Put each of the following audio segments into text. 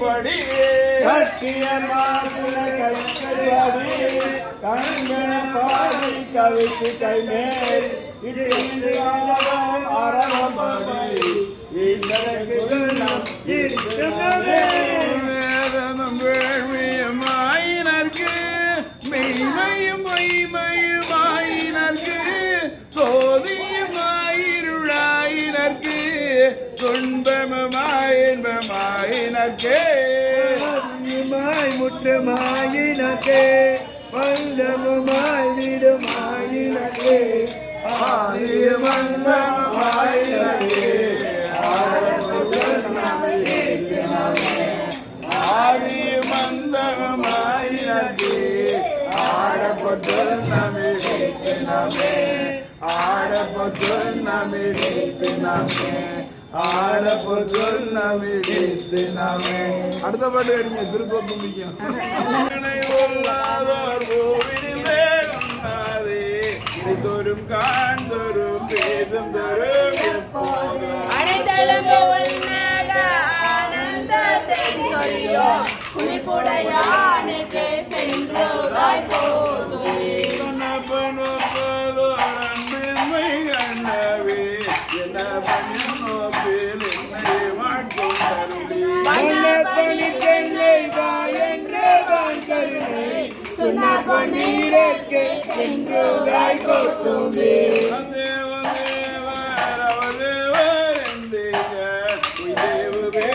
படி கட்டிய மாதுள கைப்படி கண்கண பாடி கவித்து கைமேல் இடிந்து இருக்கிறதே வேதனம் வேள்வியமாயினர்க்கு மெய்மையும் மெய்மையுமாயினர்க்கு சோதியுமாயிருளாயினர்க்கு துன்பமுமாயின்பமாயினர்க்கே மாய் முற்றமாயினக்கே. பல்லமுமாய் விடுமாயினக்கே. ஆரியமந்தமாயினக்கே ஆதிமந்தமாயினர்க்கு ஆடப்பட்டு நமிழிப்பினமே ஆடப்பட்டு நமிழிப்பினமே ஆடப்பட்டு நமிழிப்பினமே அடுத்த பாட்டு எடுங்க திருப்பம் தும்பிக்கும் உள்ளாதோர் பூவினில் வேணும்னாதே காண்தோறும் பேசும் தோறும் எப்போதும் ஆனந்தத்தை சொல்லியோ குறிப்புடையானுக்கு சென்றுதாய் போதுமே சொன்ன பொன்னீரக்கு சென்றுதாய் கொத்துமே தேவ தேவர் அவதேவர் என்றீர்கள் உய்தேவு பேசி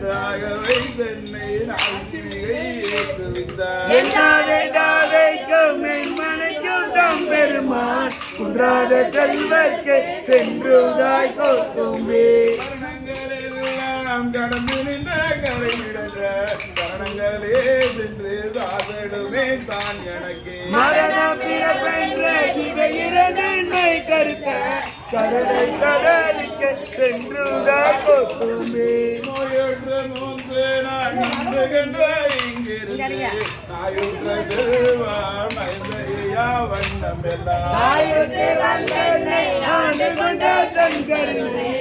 நன்றாக வைத்தென்னை நான் சிவிகை ஏற்றுவித்தார். பெருமான். குன்றாத செல்வர்க்கு சென்றுதாய் கொத்துமே கரணங்களெல்லாம் கடந்து நின்ற கரையிடன்ற கரணங்களே சென்று சாதடுமே தான் எனக்கு. மரண பிறப்பென்ற இவையிரண்டை கருத்த கடலை கடலுக்கு சென்றுதாய் கொத்துமே. நோயுற்ற நோந்து நான் நின்றுகின்ற இங்கிருந்து நாயுற்ற செல்வான் மைந்தையா வண்ணம் எல்லாம் ஆயுட்டு வல்லனை ஆண்டு கொண்ட தன் கருணை